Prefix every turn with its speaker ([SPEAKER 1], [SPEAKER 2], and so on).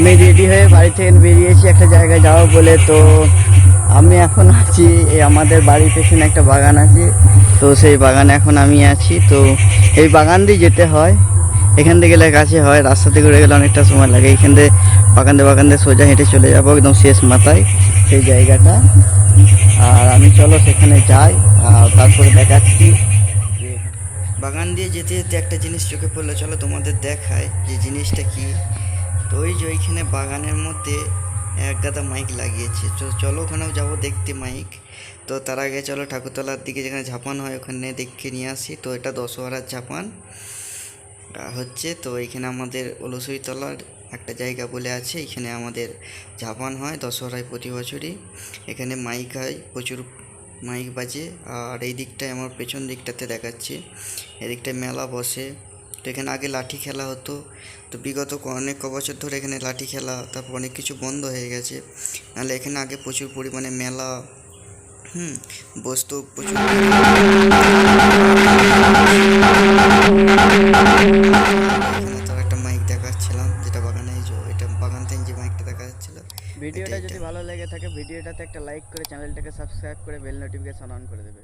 [SPEAKER 1] আমি রেডি হয়ে বাড়ি থেকে বেরিয়েছি একটা জায়গায় যাব বলে, তো আমি এখন আছি এই আমাদের বাড়ির পেছনে একটা বাগান আছে। তো সেই বাগানে এখন আমি আছি। তো এই বাগান দিয়ে যেতে হয়। এখান থেকে গেলে কাছে হয়, রাস্তা থেকে ঘুরে গেলে অনেকটা সময় লাগে। এখান থেকে বাগান দিয়ে বাগান দিয়ে সোজা হেঁটে চলে যাব, একদম শেষ মাথায় সেই জায়গাটা। আর আমি চলো সেখানে যাই, আর তারপরে দেখাচ্ছি। বাগান দিয়ে যেতে যেতে একটা জিনিস চোখে পড়ল। চলো তোমাদের দেখায় যে জিনিসটা কি। তো ওই যে ওইখানে বাগানের মধ্যে এক গাদা মাইক লাগিয়েছে। তো চলো ওখানেও যাব দেখতে মাইক তো তার আগে চলো ঠাকুরতলার দিকে যেখানে ঝাপান হয় ওখানে দেখে নিয়ে আসি। তো এটা দশহরার ঝাপান। হচ্ছে তো এখানে আমাদের অলসইতলার একটা জায়গা বলে আছে। এখানে আমাদের ঝাপান হয় দশহরায় প্রতি বছরই। এখানে মাইক হয়, প্রচুর মাইক বাজে। আর এই দিকটায় আমার পেছন দিকটাতে দেখাচ্ছে। এদিকটায় মেলা বসে। তো এখানে আগে লাঠি খেলা হতো। তো বিগত অনেক ক বছর ধরে এখানে লাঠি খেলা তারপর অনেক কিছু বন্ধ হয়ে গেছে। নাহলে এখানে আগে প্রচুর পরিমাণে মেলা হুম বসতো প্রচুর
[SPEAKER 2] ভিডিওটা যদি ভালো লেগে থাকে ভিডিওটাতে একটা লাইক করে চ্যানেলটাকে সাবস্ক্রাইব করে বেল নোটিফিকেশন অন করে দেবে।